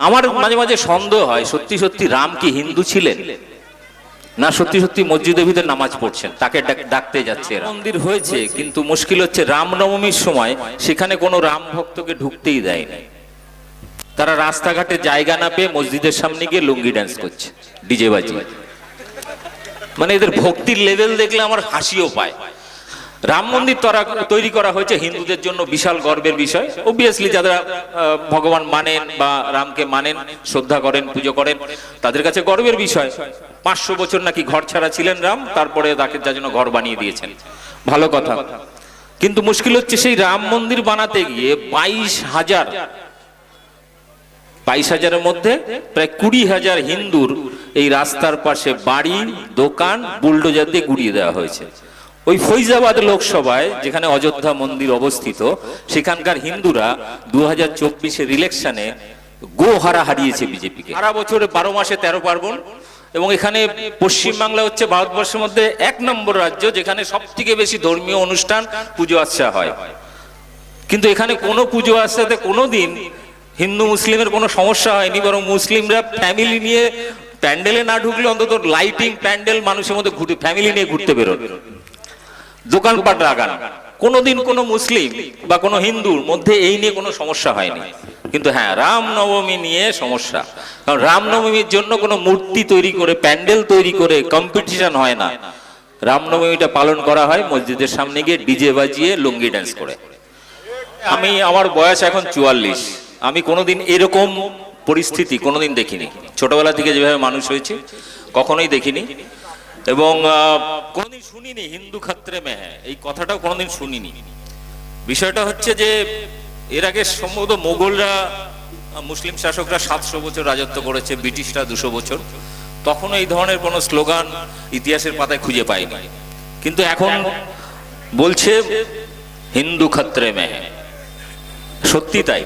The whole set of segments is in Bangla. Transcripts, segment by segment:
আমার মাঝে মাঝে সন্দেহ হয়, সত্যি সত্যি রাম কি হিন্দু ছিলেন? না সত্যি সত্যি মসজিদের ভিতরে নামাজ পড়ছেন, তাকে ডাকতে যাচ্ছে মন্দির হয়েছে, কিন্তু মুশকিল হচ্ছে রামনবমীর সময় সেখানে কোনো রাম ভক্তকে ঢুকতেই দেয় না তারা রাস্তাঘাটে জায়গা না পেয়ে মসজিদের সামনে গিয়ে লুঙ্গি ড্যান্স করছে, ডিজে বাজি মানে এদের ভক্তির লেভেল দেখলে আমার হাসিও পায়। রাম মন্দির তরা- করা হয়েছে হিন্দুদের জন্য বিশাল গর্বের বিষয়। অবভিয়াসলি যারা ভগবান মানেন বা রামকে মানেন, শ্রদ্ধা করেন, পুজো করেন, তাদের কাছে গর্বের বিষয়। পাঁচশো বছর নাকি ঘর ছাড়া ছিলেন রাম, তারপরে তাকে যার জন্য ঘর বানিয়ে দিয়েছেন। ভালো কথা। কিন্তু মুশকিল হচ্ছে সেই রাম মন্দির বানাতে গিয়ে বাইশ হাজার, বাইশ হাজারের মধ্যে প্রায় কুড়ি হাজার হিন্দুর এই রাস্তার পাশে বাড়ি, দোকান, বুলডোজার দিয়ে গুড়িয়ে দেওয়া হয়েছে। ওই ফৈজাবাদ লোকসভায়, যেখানে অযোধ্যা মন্দির অবস্থিত, সেখানকার হিন্দুরা দু হাজার চব্বিশের ইলেকশনে গো হারা হারিয়েছে বিজেপিকে। সারা বছরে বারো মাসে তেরো পার্বণ, এবং এখানে পশ্চিমবাংলা হচ্ছে ভারতবর্ষের মধ্যে এক নম্বর রাজ্য, যেখানে সব থেকে বেশি ধর্মীয় অনুষ্ঠান পুজো আচ্ছা হয়। কিন্তু এখানে কোনো পুজো আসাতে কোনোদিন হিন্দু মুসলিমের কোনো সমস্যা হয়নি, বরং মুসলিমরা ফ্যামিলি নিয়ে প্যান্ডেলে না ঢুকলে অন্তত লাইটিং প্যান্ডেল মানুষের মধ্যে ঘুরতে ফ্যামিলি নিয়ে ঘুরতে বেরোন দোকানপাট লাগান। কোনোদিন কোনো মুসলিম বা কোনো হিন্দুর মধ্যে এই নিয়ে কোনো সমস্যা হয়নি। কিন্তু হ্যাঁ রামনবমী নিয়ে সমস্যা। কারণ রামনবমীর জন্য কোনো মূর্তি তৈরি করে, প্যান্ডেল তৈরি করে কম্পিটিশন হয় না। রামনবমীটা পালন করা হয় মসজিদের সামনে গিয়ে ডিজে বাজিয়ে লুঙ্গি ড্যান্স করে। আমি, আমার বয়স এখন চুয়াল্লিশ। আমি কোনোদিন এরকম পরিস্থিতি কোনোদিন দেখিনি। ছোটবেলা থেকে যেভাবে মানুষ হয়েছে, কখনোই দেখিনি। এবং কোনোদিন শুনিনি, হিন্দু খাত্রে মেহে এই কথাটাও কোনোদিন শুনিনি। বিষয়টা হচ্ছে যে, এর আগে সম্ভবত মোগলরা, মুসলিম শাসকরা সাতশো বছর রাজত্ব করেছে, ব্রিটিশরা দুশো বছর। তখন এই ধরনের কোনো স্লোগান ইতিহাসের পাতায় খুঁজে পাইনি। কিন্তু এখন বলছে, হিন্দু খাত্রে মেহে সত্যি তাই।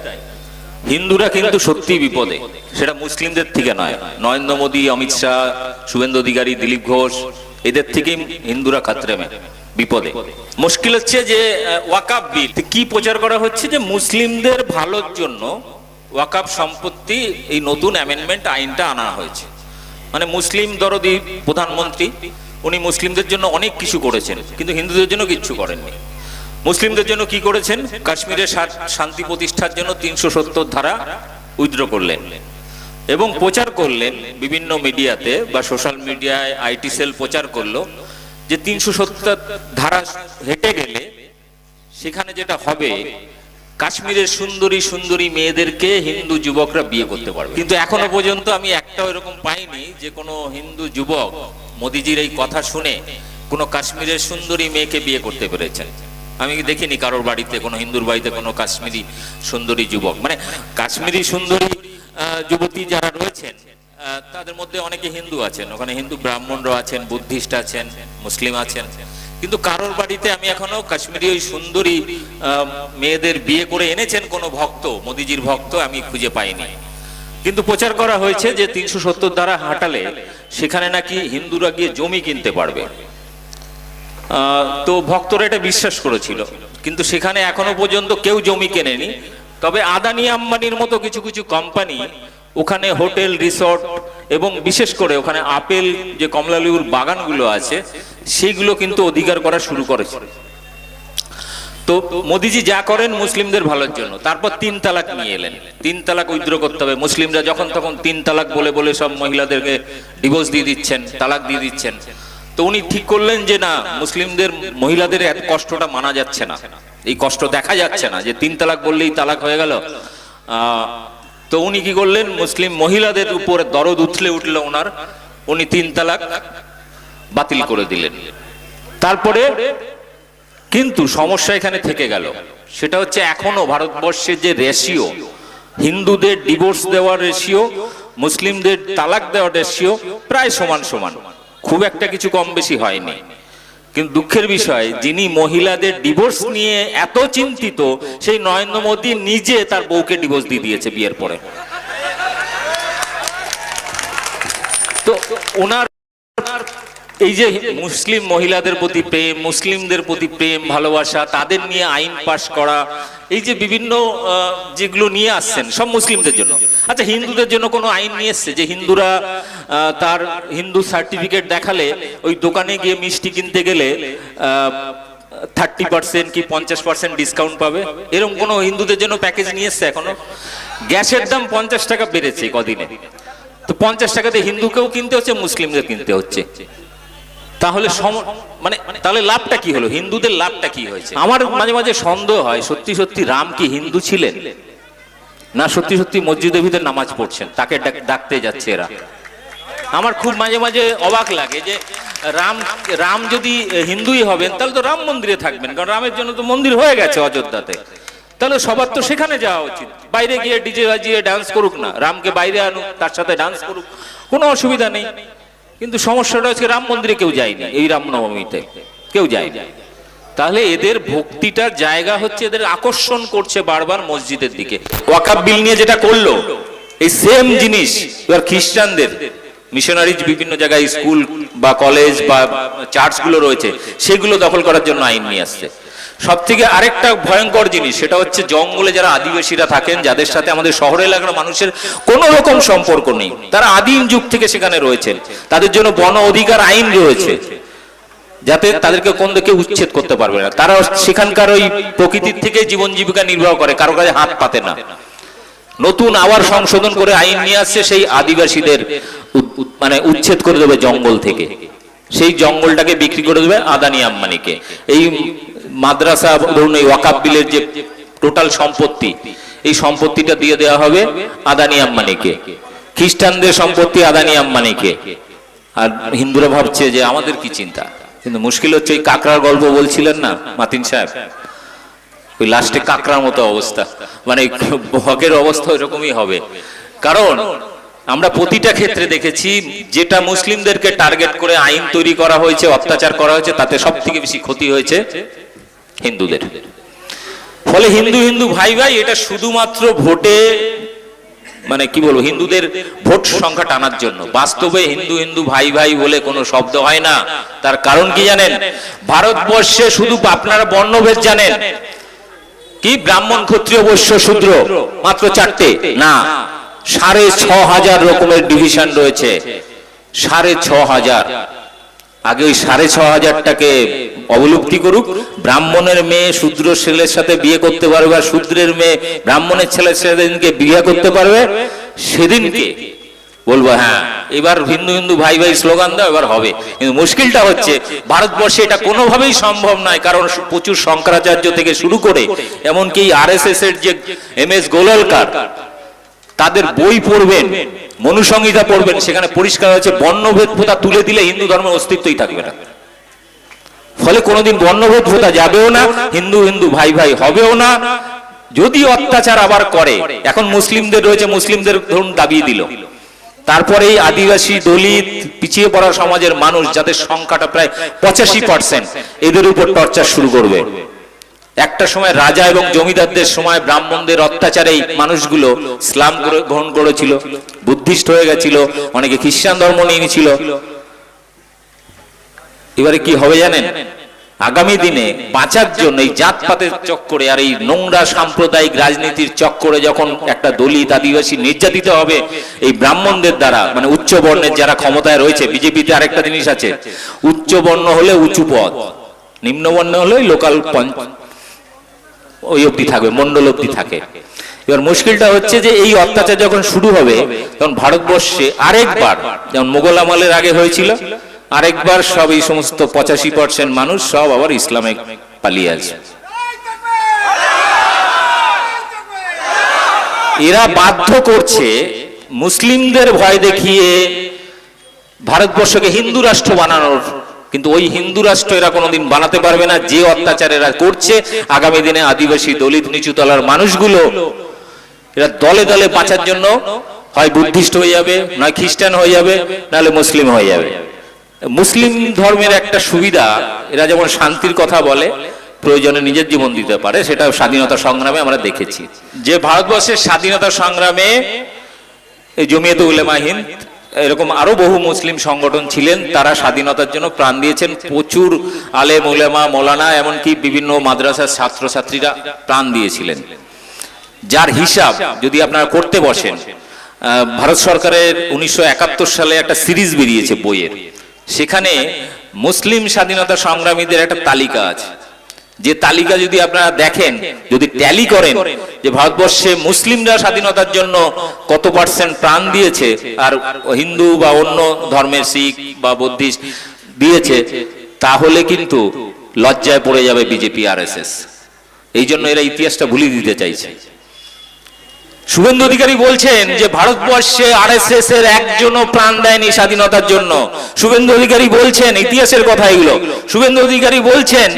হিন্দুরা কিন্তু সত্যি বিপদে। সেটা মুসলিমদের থেকে নয়। নরেন্দ্র মোদী অমিত শাহ শুভেন্দু অধিকারী দিলীপ ঘোষ এদের থেকেই হিন্দুরা খাত্রে মে বিপদে। মুশকিল হচ্ছে যে ওয়াকাব বিল। কি প্রচার করা হচ্ছে যে মুসলিমদের ভালোর জন্য ওয়াকাব সম্পত্তি এই নতুন অ্যামেন্ডমেন্ট আইনটা আনা হয়েছে। মানে মুসলিম দরদি প্রধানমন্ত্রী উনি মুসলিমদের জন্য অনেক কিছু করেছেন কিন্তু হিন্দুদের জন্য কিচ্ছু করেননি। মুসলিমদের জন্য কি করেছেন? কাশ্মীরের শান্তি প্রতিষ্ঠার জন্য তিনশো সত্তর ধারা উইথড্র করলেন এবং প্রচার করলেন বিভিন্ন মিডিয়াতে বা সোশ্যাল মিডিয়ায় আইটি সেল প্রচার করল যে তিনশো সত্তর ধারা হেঁটে গেলে সেখানে যেটা হবে, কাশ্মীরের সুন্দরী সুন্দরী মেয়েদেরকে হিন্দু যুবকরা বিয়ে করতে পারবে। কিন্তু এখনও পর্যন্ত আমি একটাও এরকম পাইনি যে কোনো হিন্দু যুবক মোদিজির এই কথা শুনে কোনো কাশ্মীরের সুন্দরী মেয়েকে বিয়ে করতে পেরেছেন। আমি দেখিনি কারোর বাড়িতে, কোনো হিন্দুর বাড়িতে, কোনো কাশ্মীরি সুন্দরী যুবক। মানে কাশ্মীরি সুন্দরী যুবতী যারা রয়েছেন তাদের মধ্যে অনেকে হিন্দু আছেন। ওখানে হিন্দু ব্রাহ্মণরা আছেন, বুদ্ধিস্ট আছেন, মুসলিম আছেন। কিন্তু কারোর বাড়িতে আমি এখনও কাশ্মীরি ওই সুন্দরী মেয়েদের বিয়ে করে এনেছেন কোনো ভক্ত, মোদিজির ভক্ত, আমি খুঁজে পাইনি। কিন্তু প্রচার করা হয়েছে যে তিনশো সত্তর দ্বারা হাঁটালে সেখানে নাকি হিন্দুরা গিয়ে জমি কিনতে পারবে। তো ভক্তরা এটা বিশ্বাস করেছিল। কিন্তু সেখানে এখনও পর্যন্ত কেউ জমি কেনেনি। তবে আদানি আম্বানির মতো কিছু কিছু কোম্পানি ওখানে হোটেল রিসর্ট এবং বিশেষ করে ওখানে আপেল, যে কমলালেবুর বাগানগুলো আছে সেইগুলো কিন্তু অধিকার করা শুরু করেছে। তো মোদিজি যা করেন মুসলিমদের ভালোর জন্য। তারপর তিন তালাক নিয়ে এলেন। তিন তালাক উইথড্র করতে হবে। মুসলিমরা যখন তখন তিন তালাক বলে বলে সব মহিলাদেরকে ডিভোর্স দিয়ে দিচ্ছেন, তালাক দিয়ে দিচ্ছেন। তো উনি ঠিক করলেন যে না, মুসলিমদের মহিলাদের এত কষ্টটা মানা যাচ্ছে না। এই কষ্ট দেখা যাচ্ছে না, যে তিন তালাক বললেই তালাক হয়ে গেল। তো উনি কি করলেন, মুসলিম মহিলাদের উপরে দরদ উঠলে উঠল ওনার, উনি তিন তালাক বাতিল করে দিলেন। তারপরে কিন্তু সমস্যা এখানে থেকে গেল। সেটা হচ্ছে এখনও ভারতবর্ষের যে রেশিও হিন্দুদের ডিভোর্স দেওয়ার রেশিও মুসলিমদের তালাক দেওয়ার রেশিও প্রায় সমান সমান। খুব একটা কিছু কম বেশি হয়নি। কিন্তু দুঃখের বিষয়, যিনি মহিলাদের ডিভোর্স নিয়ে এত চিন্তিত, সেই নরেন্দ্র মোদী নিজে তার বউকে ডিভোর্স দিয়ে দিয়েছে বিয়ের পরে। তো ওনার এই যে মুসলিম মহিলাদের প্রতি প্রেম, মুসলিমদের প্রতি প্রেম, ভালোবাসা, তাদের নিয়ে আইন পাশ করা, এই যে বিভিন্ন যেগুলো নিয়ে আসছেন, সব মুসলিমদের জন্য। আচ্ছা হিন্দুদের জন্য কোনো আইন নিয়ে এসছে যে হিন্দুরা তার হিন্দু সার্টিফিকেট দেখালে, ওই দোকানে গিয়ে মিষ্টি কিনতে গেলে থার্টি পার্সেন্ট কি পঞ্চাশ পার্সেন্ট ডিসকাউন্ট পাবে? এরকম কোনো হিন্দুদের জন্য প্যাকেজ নিয়ে এসছে এখনও? গ্যাসের দাম পঞ্চাশ টাকা বেড়েছে কদিনে। তো পঞ্চাশ টাকাতে হিন্দুকেও কিনতে হচ্ছে, মুসলিমদের কিনতে হচ্ছে। তাহলে মানে তাহলে লাভটা কি হলো? হিন্দুদের লাভটা কি হয়েছে? আমার মাঝে মাঝে সন্দেহ হয়, সত্যি সত্যি রাম কি হিন্দু ছিলেন? না, সত্যি সত্যি মসজিদের ভিতরে নামাজ পড়ছেন, তাকে ডাক- ডাকতে যাচ্ছে এরা। আমার খুব মাঝে মাঝে অবাক লাগে যে রাম রাম যদি হিন্দুই হবেন, তাহলে তো রাম মন্দিরে থাকবেন, কারণ রামের জন্য তো মন্দির হয়ে গেছে অযোধ্যাতে। তাহলে সবার তো সেখানে যাওয়া উচিত। বাইরে গিয়ে ডিজে বাজিয়ে ডান্স করুক না, রামকে বাইরে আনুক, তার সাথে ডান্স করুক, কোনো অসুবিধা নেই। কিন্তু সমস্যাটা হচ্ছে রাম মন্দিরে কেউ যায়নি, এই রামনবমীতে কেউ যায়নি। তাহলে এদের ভক্তিটার জায়গা হচ্ছে এদের আকর্ষণ করছে বারবার মসজিদের দিকে। ওয়াকাব বিল নিয়ে যেটা করল, এই সেম জিনিস, এবার খ্রিস্টানদের মিশনারিজ বিভিন্ন জায়গায় স্কুল বা কলেজ বা চার্চগুলো রয়েছে, সেগুলো দখল করার জন্য আইন নিয়ে আসছে। সব থেকে আরেকটা ভয়ঙ্কর জিনিস, সেটা হচ্ছে জঙ্গলে যারা আদিবাসীরা থাকেন, যাদের সাথে আমাদের শহর এলাকার মানুষের কোনো রকম সম্পর্ক নেই, তারা আদিম যুগ থেকে সেখানে রয়েছেন, তাদের জন্য বন অধিকার আইন রয়েছে, যাতে তাদেরকে কোন দিকে উচ্ছেদ করতে পারবে না। তারা সেখানকার ওই প্রকৃতির থেকে জীবন জীবিকা নির্বাহ করে, কারও কাছে হাত পাতে না। নতুন আবার সংশোধন করে আইন নিয়ে আসছে সেই আদিবাসীদের মানে উচ্ছেদ করে দেবে জঙ্গল থেকে। সেই জঙ্গলটাকে বিক্রি করে দেবে আদানি আম্বানিকে। এই মাদ্রাসা ধরুন এই ওয়াকাব বিলের যে টোটাল সম্পত্তি, এই সম্পত্তিটা দিয়ে দেওয়া হবে আদানি আম্বানিকে খ্রিস্টানদের সম্পত্তি আদানি আম্বানিকে আর হিন্দুরা ভাবছে যে আমাদের কি চিন্তা? কিন্তু মুশকিল হচ্ছে ওই কাকড়ার গল্প বলছিলেন না মাতিন সাহেব? ওই লাস্টে কাকড়ার মতো অবস্থা। মানে হকের অবস্থা এরকমই হবে। কারণ আমরা প্রতিটা ক্ষেত্রে দেখেছি যেটা মুসলিমদেরকে টার্গেট করে আইন তৈরি করা হয়েছে, অত্যাচার করা হয়েছে, তাতে সব থেকে বেশি ক্ষতি হয়েছে হিন্দুদের। ফলে হিন্দু হিন্দু ভাই ভাই, এটা শুধুমাত্র ভোটে মানে কি বলব, হিন্দুদের ভোট সংখ্যা টানার জন্য। বাস্তবে হিন্দু হিন্দু ভাই ভাই বলে কোনো শব্দ হয় না। তার কারণ কি জানেন? ভারতবর্ষে শুধু আপনারা বর্ণভেদ জানেন। কি? ব্রাহ্মণ ক্ষত্রিয় বৈশ্য শূদ্র, মাত্র চারটে। না, সাড়ে ছ হাজার রকমের ডিভিশন রয়েছে। সাড়ে ছ হাজার। আগে ওই সাড়ে ছ হাজারটাকে অবলুপ্তি করুক। ব্রাহ্মণের মেয়ে শূদ্র ছেলের সাথে বিয়ে করতে পারবে আর শূদ্রের মেয়ে ব্রাহ্মণের ছেলের সেদিনকে বিয়ে করতে পারবে। সেদিনকে বলব হ্যাঁ এবার হিন্দু হিন্দু ভাই ভাই স্লোগান দাও, এবার হবে। কিন্তু মুশকিলটা হচ্ছে, ভারতবর্ষে এটা কোনোভাবেই সম্ভব নয়, কারণ প্রচুর শঙ্করাচার্য থেকে শুরু করে, এমনকি আর এস এর যে এম এস গোললকার তাদের বই পড়বেন, মনুসংহিতা পড়বেন, সেখানে পরিষ্কার হয়েছে, বর্ণভেদ প্রথা তুলে দিলে হিন্দু ধর্মের অস্তিত্বই থাকবে না। ফলে কোনোদিন বর্ণভেদ প্রথা যাবেও না, হিন্দু হিন্দু ভাই ভাই হবেও না। যদি অত্যাচার আবার করে, এখন মুসলিমদের রয়েছে, মুসলিমদের ধরুন দাবিয়ে দিল। তারপরে আদিবাসী দলিত, পিছিয়ে পড়া সমাজের মানুষ যাদের সংখ্যাটা প্রায় পঁচাশি পার্সেন্ট এদের উপর টর্চার শুরু করবে। একটা সময় রাজা এবং জমিদারদের সময় ব্রাহ্মণদের অত্যাচারে মানুষগুলো ইসলাম গ্রহণ করেছিল, বুদ্ধিস্ট হয়ে গেছিল, অনেকে খ্রিস্টান ধর্ম নিয়ে নিয়েছিল। এবারে কি হবে জানেন? আগামী দিনে বাঁচার জন্য এই জাতপাতের চক্করে আর এই নোংরা সাম্প্রদায়িক রাজনীতির চক্করে যখন একটা দলিত আদিবাসী নির্যাতিত হবে, এই ব্রাহ্মণদের দ্বারা মানে উচ্চ বর্ণের যারা ক্ষমতায় রয়েছে, বিজেপিতে আরেকটা জিনিস আছে, উচ্চ বর্ণ হলে উঁচু পদ, নিম্ন বর্ণ হলে লোকাল ওই অবধি থাকবে, মন্ডল অবধি থাকে। এবার মুশকিলটা হচ্ছে যে এই অত্যাচার যখন শুরু হবে, তখন ভারতবর্ষে আরেকবার, যেমন মোগল আমলের আগে হয়েছিল, আরেকবার সব এই সমস্ত পঁচাশি পার্সেন্ট মানুষ সব আবার ইসলামে পালিয়ে আছে এরা বাধ্য করছে মুসলিমদের ভয় দেখিয়ে ভারতবর্ষকে হিন্দু রাষ্ট্র বানানোর কিন্তু ওই হিন্দু রাষ্ট্র এরা কোনোদিন বানাতে পারবে না, যে অত্যাচার এরা করছে, আগামী দিনে আদিবাসী দলিত নিচুতলার মানুষগুলো, এরা দলে দলে বাঁচার জন্য হয় বুদ্ধিস্ট হয়ে যাবে, নয় খ্রিস্টান হয়ে যাবে, নাহলে মুসলিম হয়ে যাবে। মুসলিম ধর্মের একটা সুবিধা, এরা যেমন শান্তির কথা বলে, প্রয়োজনে নিজের জীবন দিতে পারে, সেটা স্বাধীনতা সংগ্রামে আমরা দেখেছি। যে ভারতবর্ষের স্বাধীনতা সংগ্রামে জমিয়ত উলেমা হিন্দ এরকম আরও বহু মুসলিম সংগঠন ছিলেন, তারা স্বাধীনতার জন্য প্রাণ দিয়েছেন। প্রচুর আলে মোলেমা, মৌলানা, এমনকি বিভিন্ন মাদ্রাসার ছাত্রছাত্রীরা প্রাণ দিয়েছিলেন। যার হিসাব যদি আপনারা করতে বসেন ভারত সরকারের উনিশশো একাত্তর সালে একটা সিরিজ বেরিয়েছে বইয়ের। সেখানে মুসলিম স্বাধীনতা সংগ্রামীদের একটা তালিকা আছে। যে তালিকা যদি আপনারা দেখেন, যদি ট্যালি করেন, যে ভারতবর্ষে মুসলিমরা স্বাধীনতার জন্য কত পার্সেন্ট প্রাণ দিয়েছে, আর হিন্দু বা অন্য ধর্মের শিখ বা বুদ্ধিস্ট দিয়েছে, তাহলে কিন্তু লজ্জায় পড়ে যাবে বিজেপি আর এস এস এই জন্য এরা ইতিহাসটা ভুলিয়ে দিতে চাইছে। শুভেন্দু অধিকারী বলছেন যে ভারতবর্ষে আরএসএস এর একজনও প্রাণ দেয়নি স্বাধীনতার জন্য। শুভেন্দু অধিকারী বলছেন, ইতিহাসের কথা এগুলো। শুভেন্দু অধিকারী বলছেন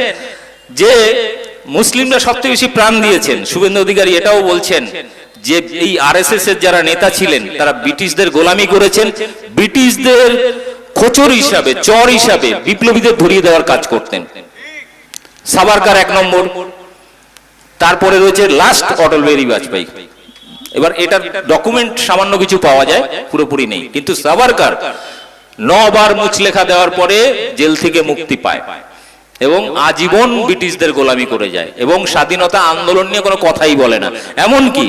যে মুসলিমরা সবচেয়ে বেশি প্রাণ দিয়েছেন, শুভেন্দু অধিকারী এটাও বলছেন যে এই আরএসএস এর যারা নেতা ছিলেন, তারা ব্রিটিশদের গোলামি করেছেন, ব্রিটিশদের খোচর হিসাবে, চর হিসাবে বিপ্লবীদের ধরিয়ে দেওয়ার কাজ করতেন। সাবারকার এক নম্বর, তারপরে রয়েছে লাস্ট অটল বিহারী বাজপেয়ী। এবার এটার ডকুমেন্ট সামান্য কিছু পাওয়া যায়, পুরোপুরি নেই। কিন্তু সাভারকার নবার মুচলেখা দেওয়ার পরে জেল থেকে মুক্তি পায়। এবং আজীবন ব্রিটিশদের গোলামি করে যায় এবং স্বাধীনতা আন্দোলন নিয়ে কোনো কথাই বলে না। এমনকি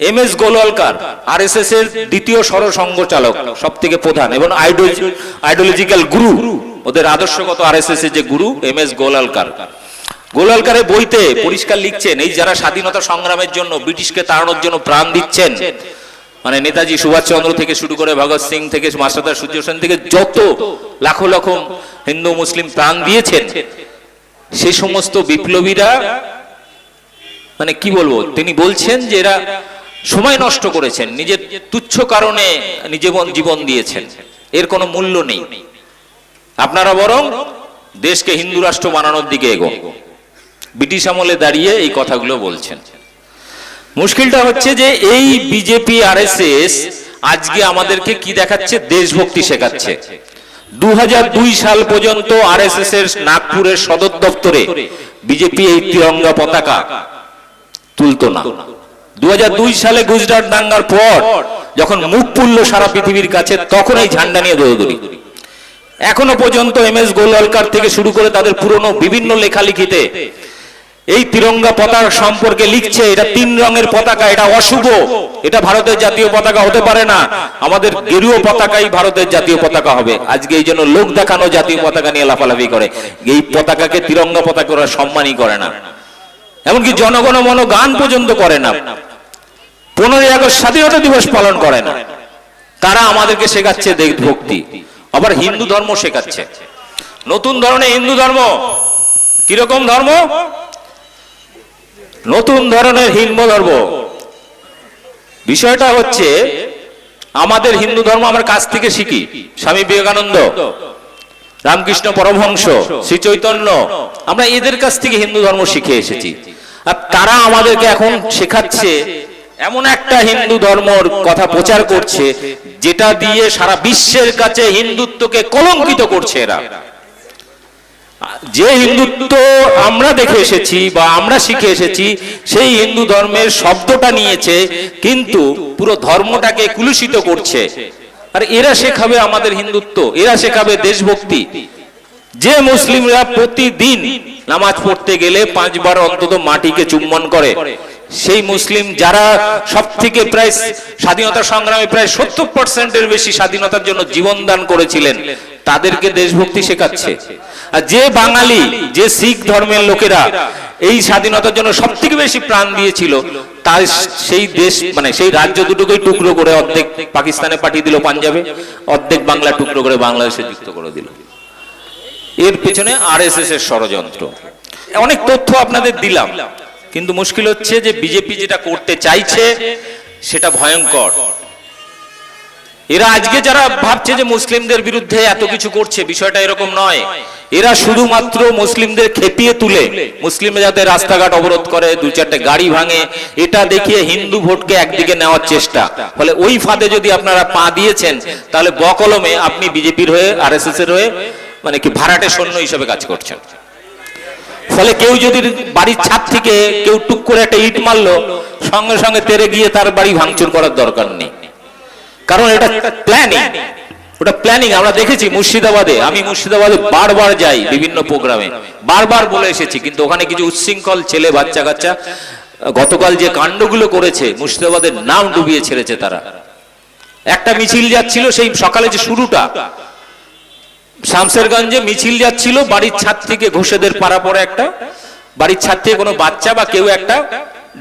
M S Golwalkar R S S এর দ্বিতীয় সরসংঘ চালক সব থেকে প্রধান এবং আইডিওলজিক্যাল গুরু ওদের আদর্শগত আর এস এস এর যে গুরু এম এস গোলালকার গোলালকারের বইতে পরিষ্কার লিখছেন এই যারা স্বাধীনতা সংগ্রামের জন্য ব্রিটিশকে তাড়ানোর জন্য প্রাণ দিচ্ছেন মানে নেতাজি সুভাষচন্দ্র থেকে শুরু করে ভগৎ সিং থেকে মাস্টারদা সূর্য সেন থেকে যত লাখো লাখো হিন্দু মুসলিম প্রাণ দিয়েছেন সেই সমস্ত বিপ্লবীরা মানে কি বলব, তিনি বলছেন যে এরা সময় নষ্ট করেছেন, নিজের তুচ্ছ কারণে জীবন জীবন দিয়েছেন, এর কোনো মূল্য নেই। আপনারা বরং দেশকে হিন্দু রাষ্ট্র বানানোর দিকে এগো ব্রিটিশ আমলে দাঁড়িয়ে এই কথাগুলো বলছেন। মুশকিলটা হচ্ছে যে এই বিজেপি আরএসএস আজকে আমাদেরকে কি দেখাচ্ছে? দেশভক্তি শেখাচ্ছে। দু সাল পর্যন্ত আরএসএস এর নাগপুরের সদর দপ্তরে বিজেপি এই তিরঙ্গা পতাকা তুলতো না। দু হাজার দুই সালে গুজরাট দাঙ্গার পর যখন মুখ পুরল সারা পৃথিবীর কাছে, তখন এই ঝান্ডা নিয়ে দৌড়দৌড়ি। এখনও পর্যন্ত এম এস গোলওয়ালকার থেকে শুরু করে তাদের পুরনো বিভিন্ন লেখালেখিতে এই তিরঙ্গা পতাকা সম্পর্কে লিখছে, এটা তিন রঙের পতাকা, এটা অশুভ। এটা ভারতের জাতীয় পতাকা হতে পারে না। আমাদের গেরুও পতাকাই ভারতের জাতীয় পতাকা হবে। আজকে এই জন্য লোক দেখানো জাতীয় পতাকা নিয়ে লাফালাফি করে। এই পতাকাকে তিরঙ্গা পতাকা ওরা সম্মানই করে না। এমনকি জনগণ মন গান পর্যন্ত করে না। পনেরোই আগস্ট স্বাধীনতা দিবস পালন করে না। তারা আমাদেরকে শেখাচ্ছে দেশভক্তি আবার হিন্দু ধর্ম শেখাচ্ছে। নতুন ধরনের হিন্দু ধর্ম। কীরকম ধর্ম? নতুন ধরনের হিন্দু ধর্ম। বিষয়টা হচ্ছে, আমাদের হিন্দু ধর্ম আমার কাছ থেকে শিখি। স্বামী বিবেকানন্দ, রামকৃষ্ণ পরমহংস, শ্রী চৈতন্য, আমরা এদের কাছ থেকে হিন্দু ধর্ম শিখে এসেছি। আর তারা আমাদেরকে এখন শেখাচ্ছে, এমন একটা হিন্দু ধর্মর কথা প্রচার করছে, যেটা দিয়ে সারা বিশ্বের কাছে হিন্দুত্বকে কলঙ্কিত করছে এরা। যে হিন্দুত্ব আমরা দেখে এসেছি বা আমরা শিখে এসেছি, সেই হিন্দু ধর্মের শব্দটা নিয়েছে, কিন্তু পুরো ধর্মটাকে কুলুষিত করছে। আর এরা শেখাবে আমাদের হিন্দুত্ব, এরা শেখাবে দেশভক্তি। যে মুসলিমরা প্রতিদিন নামাজ পড়তে গেলে পাঁচবার অন্তত মাটিকে চুম্বন করে, সেই মুসলিম যারা সব থেকে প্রায় স্বাধীনতা সংগ্রামে প্রায় সত্তর পার্সেন্টের বেশি স্বাধীনতার জন্য জীবন দান করেছিলেন তাদেরকে দেশভক্তি শেখাচ্ছে। আর যে বাঙালি যে শিখ ধর্মের লোকেরা এই স্বাধীনতার জন্য সব থেকে বেশি প্রাণ দিয়েছিল তার সেই দেশ মানে সেই রাজ্য দুটোকেই টুকরো করে অর্ধেক পাকিস্তানে পাঠিয়ে দিল পাঞ্জাবে অর্ধেক বাংলা টুকরো করে বাংলাদেশে যুক্ত করে দিল। এর পেছনে আর এস এর ষড়যন্ত্র। অনেক তথ্য আপনাদের দিলাম কিন্তু মুশকিল হচ্ছে যে বিজেপি যেটা করতে চাইছে সেটা ভয়ঙ্কর। এরা আজকে যারা ভাবছে যে মুসলিমদের বিরুদ্ধে এত কিছু করছে, বিষয়টা এরকম নয়। এরা শুধুমাত্র মুসলিমদের খেপিয়ে তুলে মুসলিম যাতে রাস্তাঘাট অবরোধ করে, দু চারটে গাড়ি ভাঙে, এটা দেখিয়ে হিন্দু ভোটকে একদিকে নেওয়ার চেষ্টা। ফলে ওই ফাঁদে যদি আপনারা পা দিয়েছেন, তাহলে বকলমে আপনি বিজেপির হয়ে আর এস এর হয়ে মানে কি ভাড়াটে সৈন্য হিসেবে কাজ করছেন। ফলে কেউ যদি বাড়ির ছাদ থেকে কেউ টুক করে একটা ইট মারলো, সঙ্গে সঙ্গে তেরে গিয়ে তার বাড়ি ভাঙচুর করার দরকার নেই। কারণ এটা প্ল্যানিং ওটা প্ল্যানিং আমরা দেখেছি মুর্শিদাবাদে। আমি মুর্শিদাবাদে বারবার যাই বিভিন্ন প্রোগ্রামে। বারবার বলে এসেছি, কিন্তু ওখানে কিছু উচ্ছৃঙ্খল ছেলে বাচ্চা কাচ্চা গতকাল যে কাণ্ডগুলো করেছে, মুর্শিদাবাদের নাম ডুবিয়ে ছেড়েছে তারা। একটা মিছিল যাচ্ছিল সেই সকালে যে শুরুটা। শামসেরগঞ্জে মিছিল যাচ্ছিল, বাড়ির ছাদ থেকে ঘোষেদের পাড়া পড়ে একটা। বাড়ির ছাদ থেকে কোনো বাচ্চা বা কেউ একটা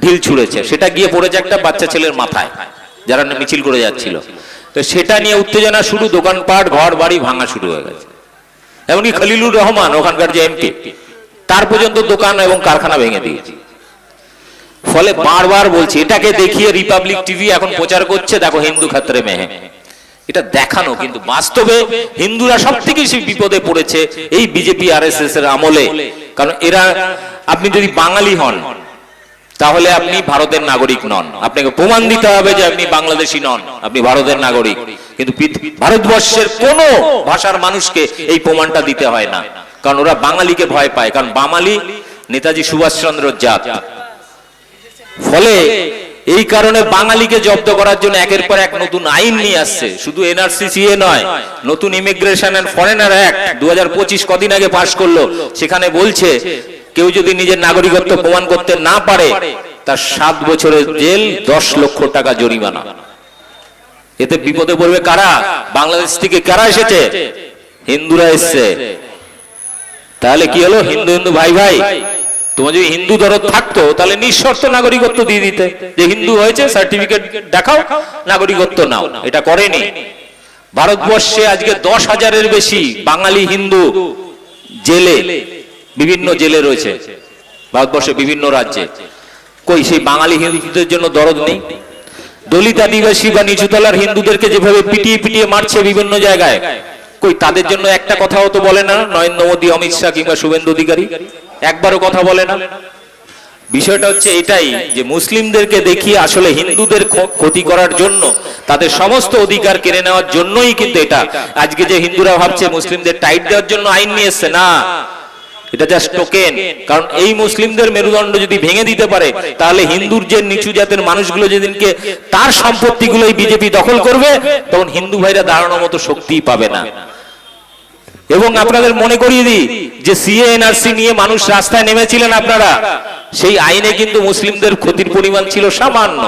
ঢিল ছুঁড়েছে। সেটা গিয়ে পড়েছে একটা বাচ্চা ছেলের মাথায়। যারা মিছিল করে যাচ্ছিল। তো সেটা নিয়ে উত্তেজনা শুরু, দোকানপাট, ঘর, বাড়ি ভাঙা শুরু হয়ে গেছে। এমনকি খলিলুর রহমান, ওখানকার যে এমপি, তার পর্যন্ত দোকান এবং কারখানা ভেঙে দিয়েছে। ফলে বারবার বলছি, এটাকে দেখিয়ে রিপাবলিক টিভি এখন প্রচার করছে, দেখো হিন্দু ক্ষেত্রে মেহে এটা দেখানো, কিন্তু বাস্তবে হিন্দুরা সব থেকে বেশি বিপদে পড়েছে এই বিজেপি আর এর আমলে। কারণ এরা, আপনি যদি বাঙালি হন তাহলে আপনি ভারতের নাগরিক নন। আপনাকে প্রমাণ দিতে হবে যে আপনি বাংলাদেশি নন, আপনি ভারতের নাগরিক। কিন্তু ভারতবর্ষের কোন ভাষার মানুষকে এই প্রমাণটা দিতে হয় না। কারণ ওরা বাঙালিকে ভয় পায়। কারণ বাঙালি নেতাজি সুভাষচন্দ্র জাত। ফলে এই কারণে বাঙালিকে জব্দ করার জন্য একের পর এক নতুন আইন নিয়ে আসছে। শুধু এনআরসি নয়, নতুন ইমিগ্রেশন এন্ড ফরেনার অ্যাক্ট দু কদিন আগে পাশ করল। সেখানে বলছে কেউ যদি নিজের নাগরিকত্ব প্রমাণ করতে না পারে, তার সাত বছরের জেল, দশ লক্ষ টাকা জরিমানা। এতে বিপদে পড়বে কারা? বাংলাদেশ থেকে কারা এসেছে? হিন্দুরা এসছে। তাহলে কি হলো? হিন্দু হিন্দু ভাই ভাই, তোমার যদি হিন্দু দরদ থাকতো, তাহলে নিঃশর্ত নাগরিকত্ব দিয়ে দিতে। যে হিন্দু হয়েছে সার্টিফিকেট দেখাও, নাগরিকত্ব নাও। এটা করেনি। ভারতবর্ষে আজকে দশ হাজারের বেশি বাঙালি হিন্দু জেলে। বিভিন্ন জেলে রয়েছে ভারতবর্ষে বিভিন্ন রাজ্যে। কই, সেই বাঙালি হিন্দুদের জন্য দরদ নেই? দলিত আদিবাসী বা নিচুতলার হিন্দুদেরকে যেভাবে পিটিয়ে পিটিয়ে মারছে বিভিন্ন জায়গায়, কই, তাদের জন্য একটা কথাও তো বলে না, নরেন্দ্র মোদী, অমিত শাহ কিংবা শুভেন্দু অধিকারী, একবারও কথা বলে না। বিষয়টা হচ্ছে এটাই যে মুসলিমদেরকে দেখিয়ে আসলে হিন্দুদের ক্ষতি করার জন্য, তাদের সমস্ত অধিকার কেড়ে নেওয়ার জন্যই কিন্তু এটা। আজকে যে হিন্দুরা ভাবছে মুসলিমদের টাইট দেওয়ার জন্য আইন নিয়ে এসছে, না। এটা জাস্ট টোকেন। কারণ এই মুসলিমদের মেরুদণ্ড যদি ভেঙে দিতে পারে তাহলে হিন্দুর যে নিচু জাতের মানুষগুলো যেদিনকে তার সম্পত্তিগুলো বিজেপি দখল করবে তখন হিন্দু ভাইরা দাঁড়ানোর মতো শক্তি পাবে না। এবং আপনাদের মনে করিয়ে দিই যে সিএনআরসি নিয়ে মানুষ রাস্তায় নেমেছিলেন আপনারা। সেই আইনে কিন্তু মুসলিমদের ক্ষতির পরিমাণ ছিল সামান্য।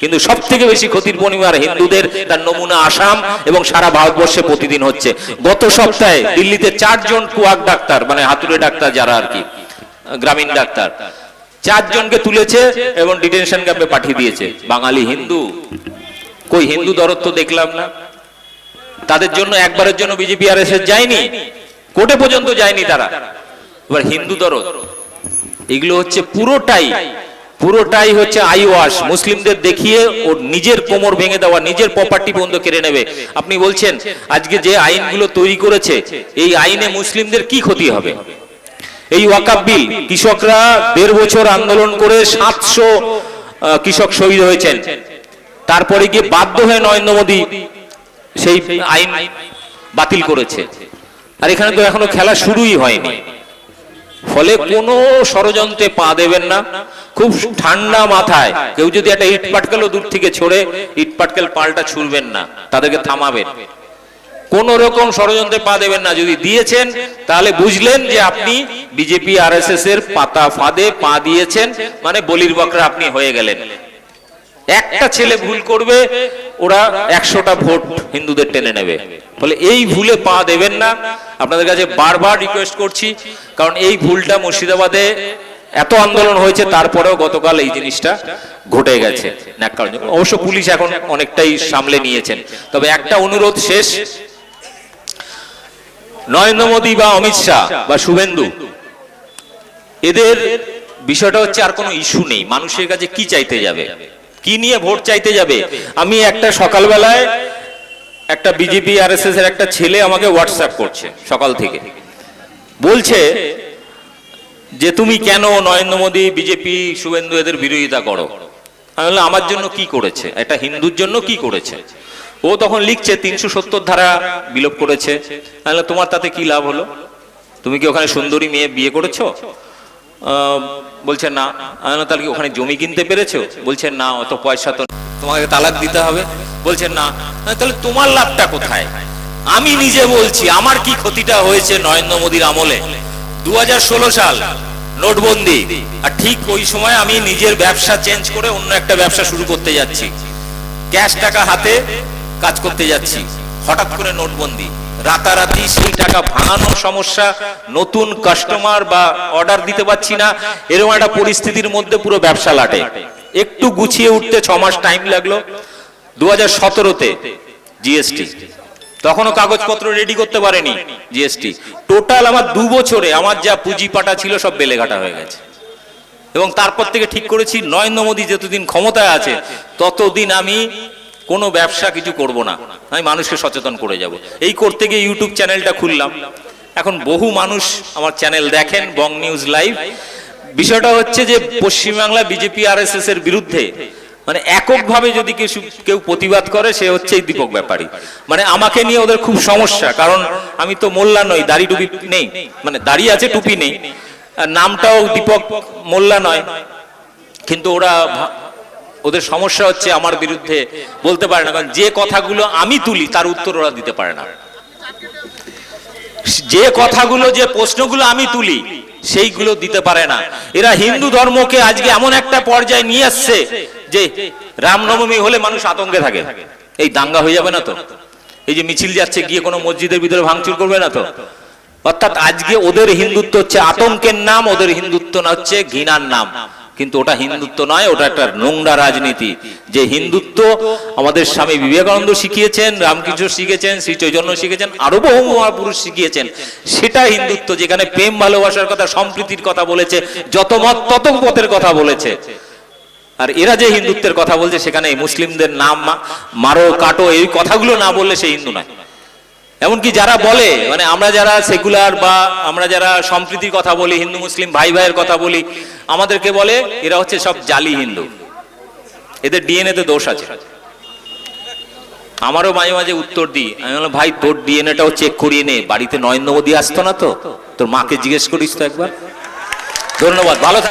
কিন্তু সব থেকে বেশি ক্ষতির পরিমাণ হিন্দুদের, তার নমুনা আসাম এবং সারা ভারতবর্ষে প্রতিদিন হচ্ছে। গত সপ্তাহে দিল্লিতে চারজন কুয়াক ডাক্তার মানে হাতুড়ে ডাক্তার যারা আর কি, গ্রামীণ ডাক্তার, চারজনকে তুলেছে এবং ডিটেনশন ক্যাম্পে পাঠিয়ে দিয়েছে। বাঙালি হিন্দু? কই হিন্দু দরদ তো দেখলাম না। তাদের জন্য, একবারের জন্য বিজেপি আর এসে যায়নি। কোর্টে পর্যন্ত যায়নি তারা। এবার হিন্দু দরদ, এগুলো হচ্ছে পুরোটাই পুরোটাই হচ্ছে আই ওয়াশ মুসলিমদের দেখিয়ে ওর নিজের কোমর ভেঙে দেওয়া, নিজের প্রপার্টি বন্ধ কেড়ে নেবে। আপনি বলছেন, আজকে যে আইনগুলো তৈরি করেছে, এই আইনে মুসলিমদের কি ক্ষতি হবে? এই ওয়াকাব বিল, কৃষকরা দেড় বছর আন্দোলন করে সাতশো কৃষক শহীদ হয়েছেন। তারপরে গিয়ে বাধ্য হয়ে নরেন্দ্র মোদী সেই আইন বাতিল করেছে। আর এখানে তো এখনও খেলা শুরুই হয়নি। ফলে কোন ষড়যন্ত্রে পা দেবেন না। খুব ঠান্ডা মাথায় কেউ যদি একটা ইট পাটকেলও দূর থেকে ছড়ে, ইট পাটকেল পাল্টা ছুড়বেন না, তাদেরকে থামাবেন। কোন রকম ষড়যন্ত্রে পা দেবেন না। যদি দিয়েছেন, তাহলে বুঝলেন যে আপনি বিজেপি আর এর পাতা ফাঁদে পা দিয়েছেন মানে বলির বকরা আপনি হয়ে গেলেন। একটা ছেলে ভুল করবে, ওরা একশোটা ভোট হিন্দুদের টেনে নেবে। ফলে এই ভুলে পা দেবেন না। আপনাদের কাছে বারবার রিকোয়েস্ট করছি, কারণ এই ভুলটা মুর্শিদাবাদে এত আন্দোলন হয়েছে, তারপরেও গতকাল এই জিনিসটা ঘটে গেছে। অবশ্য পুলিশ এখন অনেকটাই সামলে নিয়েছেন। তবে একটা অনুরোধ শেষ। নরেন্দ্র মোদী বা অমিত শাহ বা শুভেন্দু, এদের বিষয়টা হচ্ছে আর কোনো ইস্যু নেই। মানুষের কাছে কি চাইতে যাবে? কি নিয়ে ভোট চাইতে যাবে? আমি একটা সকালবেলায় একটা বিজেপি আর এর একটা ছেলে আমাকে হোয়াটসঅ্যাপ করছে সকাল থেকে। বলছে যে, তুমি কেন নরেন্দ্র মোদী, বিজেপি, শুভেন্দু এদের বিরোধিতা করো? আমি বললাম, আমার জন্য কি করেছে? একটা হিন্দুর জন্য কি করেছে? ও তখন লিখছে, তিনশো সত্তর ধারা বিলোপ করেছে। তোমার তাতে কি লাভ হলো? তুমি কি ওখানে সুন্দরী মেয়ে বিয়ে করেছ? বলছে, না তাহলে কি ওখানে জমি কিনতে পেরেছ? বলছে, না, অত পয়সা তো তোমাকে তালাক দিতে হবে। বলছেন না তাহলে তোমার লাভটা কোথায়? আমি নিজে বলছি, আমার কি ক্ষতিটা হয়েছে নরেন্দ্র মোদীর আমলে? দু হাজার ষোলো সাল, নোটবন্দি। আর ঠিক ওই সময় আমি নিজের ব্যবসা চেঞ্জ করে অন্য একটা ব্যবসা শুরু করতে যাচ্ছি। ক্যাশ টাকা হাতে কাজ করতে যাচ্ছি, হঠাৎ করে নোটবন্দি। রাতারাতি সেই টাকা ভাঙানোর সমস্যা, নতুন কাস্টমার বা অর্ডার দিতে পারছি না, এরকম একটা পরিস্থিতির মধ্যে পুরো ব্যবসা লাটে। একটু গুছিয়ে উঠতে ছ মাস টাইম লাগল দু হাজার সতেরোতে জিএসটি তখনও কাগজপত্র রেডি করতে পারেনি জিএসটি টোটাল আমার দু বছরে আমার যা পুঁজি পাটা ছিল সব বেলেঘাটা হয়ে গেছে। এবং তারপর থেকে ঠিক করেছি, নরেন্দ্র মোদী যতদিন ক্ষমতায় আছে, ততদিন আমি কোনো ব্যবসা কিছু করব না। আমি মানুষকে সচেতন করে যাব। এই করতে গিয়ে ইউটিউব চ্যানেলটা খুললাম। এখন বহু মানুষ আমার চ্যানেল দেখেন বং নিউজ লাইভ বিষয়টা হচ্ছে যে পশ্চিমবাংলা বিজেপি আর এর বিরুদ্ধে মানে এককভাবে যদি কেউ কেউ প্রতিবাদ করে, সে হচ্ছে এই দীপক ব্যাপারী। মানে আমাকে নিয়ে ওদের খুব সমস্যা, কারণ আমি তো মোল্লা নই, দাড়ি টুপি নেই মানে দাড়ি আছে, টুপি নেই। নামটাও দীপক মোল্লা নয়। কিন্তু ওরা ওদের সমস্যা হচ্ছে আমার বিরুদ্ধে বলতে পারে না, কারণ যে কথাগুলো আমি তুলি তার উত্তর ওরা দিতে পারে না। যে কথাগুলো, যে প্রশ্নগুলো আমি তুলি, সেইগুলো দিতে পারে না। এরা হিন্দু ধর্মকে আজকে এমন একটা পর্যায়ে নিয়ে আসছে যে রামনবমী হলে মানুষ আতঙ্কে থাকে। এই দাঙ্গা হয়ে যাবে না তো? এই যে মিছিল যাচ্ছে, গিয়ে কোনো মসজিদের ভিতরে ভাঙচুর করবে না তো? অর্থাৎ আজকে ওদের হিন্দুত্ব হচ্ছে আতঙ্কের নাম, ওদের হিন্দুত্ব না হচ্ছে ঘৃণার নাম। কিন্তু ওটা হিন্দুত্ব নয়, ওটা একটা নোংরা রাজনীতি। যে হিন্দুত্ব আমাদের স্বামী বিবেকানন্দ শিখিয়েছেন, রামকৃষ্ণ শিখেছেন, শ্রী চৈতন্য শিখেছেন, আরও বহু মহাপুরুষ শিখিয়েছেন, সেটা হিন্দুত্ব যেখানে প্রেম, ভালোবাসার কথা, সম্প্রীতির কথা বলেছে, যত মত তত পথের কথা বলেছে। আর এরা যে হিন্দুত্বের কথা বলছে, সেখানে মুসলিমদের নাম মারো, কাটো, এই কথাগুলো না বললে সে হিন্দু নয়। এমনকি যারা বলে মানে আমরা যারা সেকুলার বা আমরা যারা সম্প্রীতির কথা বলি, হিন্দু, মুসলিম ভাই ভাইয়ের কথা বলি, আমাদেরকে বলে এরা হচ্ছে সব জালি হিন্দু। এদের ডিএনএ তে দোষ আছে। আমারও মাঝে মাঝে উত্তর দিই। আমি বললাম, ভাই, তোর ডিএনএটাও চেক করিয়ে নে। বাড়িতে নরেন্দ্র মোদী আসতো না তো? তোর মাকে জিজ্ঞেস করিস তো একবার? ধন্যবাদ, ভালো